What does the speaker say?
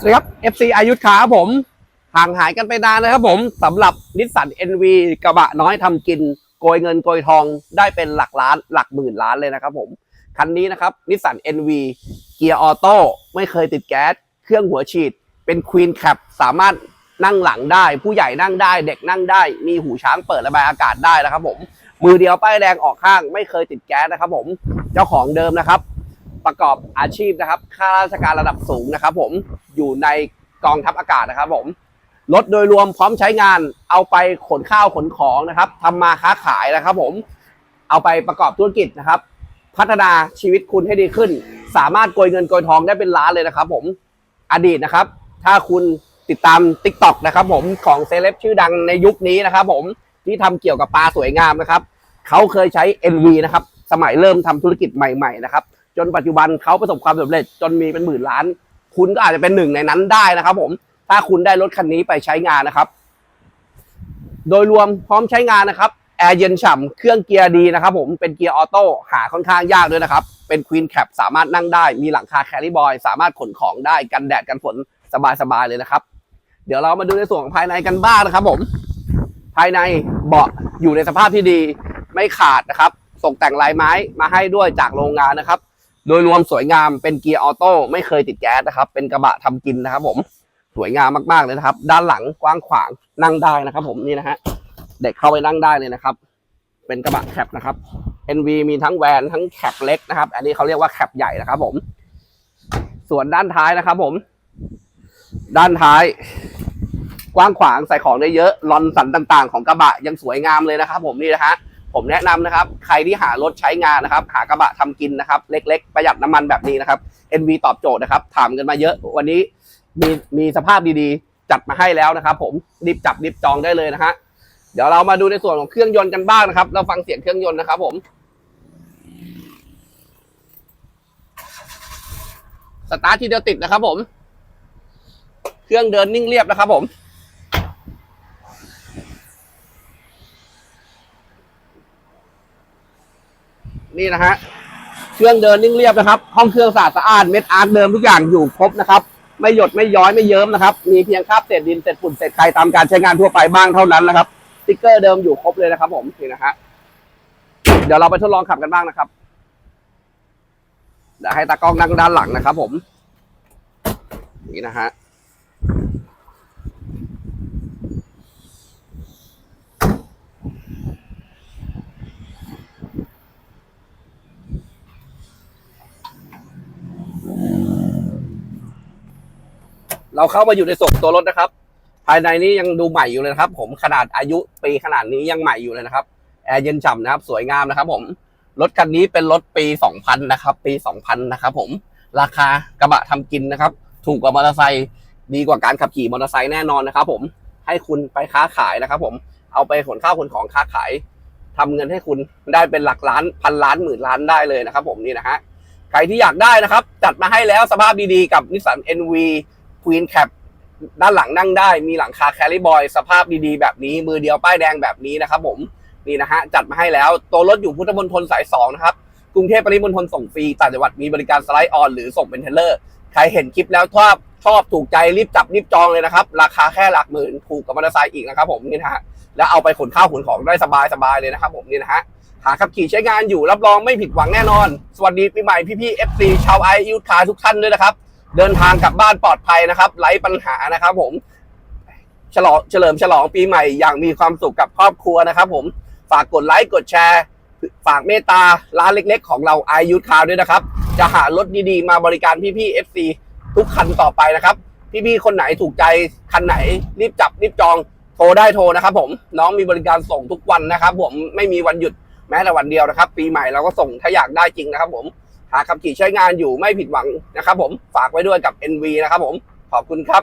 สวัสดีครับ FC อายุทธขาผม ห่างหายกันไปนานนะครับผมสำหรับนิสสัน NV กระบะน้อยทำกิน โกยเงินโกยทองได้เป็นหลักล้านหลักหมื่นล้านเลยนะครับผม คันนี้นะครับนิสสัน NV เกียร์ออโต้ไม่เคยติดแก๊ส เครื่องหัวฉีด เป็นควีนแคปสามารถนั่งหลังได้ ผู้ใหญ่นั่งได้ เด็กนั่งได้ มีหูช้างเปิดระบายอากาศได้นะครับผม มือเดียวป้ายแดงออกข้างไม่เคยติดแก๊สนะครับผมเจ้าของเดิมนะครับ ประกอบอาชีพนะครับข้าราชการระดับสูงนะครับผม อยู่ในกองทัพอากาศนะครับผมรถโดยรวมพร้อมใช้งานเอาไปขนข้าวขนของนะครับทำมาค้าขายนะครับผมเอาไปประกอบธุรกิจนะครับ พัฒนาชีวิตคุณให้ดีขึ้น สามารถโกยเงินโกยทองได้เป็นล้านเลยนะครับ ผมอดีตนะครับ ถ้าคุณติดตาม t ิ k t o k นะครับ ผมของเซเลบชื่อดังในยุคนี้นะครับ ผมที่ทำเกี่ยวกับปลาสวยงามนะครับเขาเคยใช้ NV นะครับสมัยเริ่มทำธุรกิจใหม่ ๆ นะครับ จนปัจจุบันเขาประสบความสำเร็จจนมีเป็นหมื่นล้าน คุณก็อาจจะเป็นหนึ่งในนั้นได้นะครับ ผม ถ้าคุณได้รถคันนี้ไปใช้งานนะครับ โดยรวมพร้อมใช้งานนะครับแอร์เย็นฉ่ำเครื่องเกียร์ดีนะครับ ผมเป็นเกียร์ออโต้หาค่อนข้างยากด้วยนะครับ เป็นควีนแคปสามารถนั่งได้ มีหลังคาแคริบอยสามารถขนของได้กันแดดกันฝนสบายๆเลยนะครับ เดี๋ยวเรามาดูในส่วนของภายในกันบ้างนะครับ ผม ภายในเบาะอยู่ในสภาพที่ดี ไม่ขาดนะครับ ส่งแต่งลายไม้มาให้ด้วยจากโรงงานนะครับ โดยรวมสวยงามเป็นเกียร์ออโต้ไม่เคยติดแก๊สนะครับ เป็นกระบะทำกินนะครับ ผมสวยงามมากๆเลยนะครับ ด้านหลังกว้างขวางนั่งได้นะครับ ผมนี่นะฮะเด็กเข้าไปนั่งได้เลยนะครับ เป็นกระบะแคปนะครับ NV มีทั้งแวนทั้งแคปเล็กนะครับ อันนี้เขาเรียกว่าแคปใหญ่นะครับ ผม ส่วนด้านท้ายนะครับ ผม ด้านท้าย กว้างขวางใส่ของได้เยอะลอนสันต่าง ๆ ของกระบะยังสวยงามเลยนะครับ ผมนี่นะฮะ ผมแนะนำนะครับ ใครที่หารถใช้งานนะครับ หากระบะทำกินนะครับ เล็ก ๆ ประหยัดน้ำมันแบบนี้นะครับ NV ตอบโจทย์นะครับ ถามกันมาเยอะ วันนี้มีมีสภาพดีๆ จัดมาให้แล้วนะครับ ผมรีบจับรีบจองได้เลยนะฮะเดี๋ยวเรามาดูในส่วนของเครื่องยนต์กันบ้างนะครับ เราฟังเสียงเครื่องยนต์นะครับผมสตาร์ททีเดียวติดนะครับผม เครื่องเดินนิ่งเรียบนะครับผม นี่นะฮะเครื่องเดินนิ่งเรียบนะครับ ห้องเครื่องสะอาดสะอาดเม็ดอาร์ตเดิมทุกอย่างอยู่ครบนะครับ ไม่หยดไม่ย้อยไม่เยิ้มนะครับ มีเพียงคราบเศษดินเศษฝุ่นเศษไข่ตามการใช้งานทั่วไปบ้างเท่านั้นนะครับสติ๊กเกอร์เดิมอยู่ครบเลยนะครับผมนี่นะฮะเดี๋ยวเราไปทดลองขับกันบ้างนะครับเดี๋ยวให้ตากล้องนั่งด้านหลังนะครับผม นี่นะฮะ เราเข้ามาอยู่ในส่วนตัวรถนะครับ ภายในนี้ยังดูใหม่อยู่เลยนะครับ ผมขนาดอายุปีขนาดนี้ยังใหม่อยู่เลยนะครับแอร์เย็นฉ่ำนะครับ สวยงามนะครับ ผมรถคันนี้เป็นรถปี 2000 นะครับ ปี 2000 นะครับ ผมราคากระบะทำกินนะครับ ถูกกว่ามอเตอร์ไซค์ดีกว่าการขับขี่มอเตอร์ไซค์แน่นอนนะครับ ผมให้คุณไปค้าขายนะครับ ผมเอาไปขนข้าวขนของค้าขายทำเงินให้คุณได้เป็นหลักล้านพันล้านหมื่นล้านได้เลยนะครับ ผมนี่นะฮะใครที่อยากได้นะครับ จัดมาให้แล้วสภาพดีๆกับนิสสัน NV Queen Cap ด้านหลังนั่งได้ มีหลังคาแคริบอย สภาพดีๆ แบบนี้ มือเดียวป้ายแดงแบบนี้นะครับผม นี่นะฮะ จัดมาให้แล้ว ตัวรถอยู่พุทธมณฑลสาย 2 นะครับ กรุงเทพปริมณฑลส่งฟรี ต่างจังหวัดมีบริการสไลด์ออน หรือส่งเป็นเทเลอร์ ใครเห็นคลิปแล้วชอบ ชอบถูกใจ รีบจับรีบจองเลยนะครับ ราคาแค่หลักหมื่น ถูกกับมอเตอร์ไซค์อีกนะครับผมนี่นะฮะ แล้วเอาไปขนข้าวขนของได้สบายๆเลยนะครับผมนี่นะฮะ หาขับขี่ใช้งานอยู่รับรองไม่ผิดหวังแน่นอน สวัสดีปีใหม่พี่ๆ FC ชาวไอยูคาทุกท่านด้วยนะครับ เดินทางกลับบ้านปลอดภัยนะครับไร้ปัญหานะครับ ผม ฉลองเฉลิมฉลองปีใหม่อย่างมีความสุขกับครอบครัวนะครับ ผมฝากกดไลค์กดแชร์ ฝากเมตตาร้านเล็ก ๆ ของเราไอยูคาด้วยนะครับ จะหารถดีๆ มาบริการพี่ๆ FC ทุกคันต่อไปนะครับ พี่ๆ คนไหนถูกใจคันไหน รีบจับรีบจองโทรได้โทรนะครับ ผมน้องมีบริการส่งทุกวันนะครับ ผมไม่มีวันหยุดแม้แต่วันเดียวนะครับ ปีใหม่เราก็ส่งถ้าอยากได้จริงนะครับ ผม หาขับขี่ใช้งานอยู่ไม่ผิดหวังนะครับผมฝากไว้ด้วยกับ NV นะครับผมขอบคุณครับ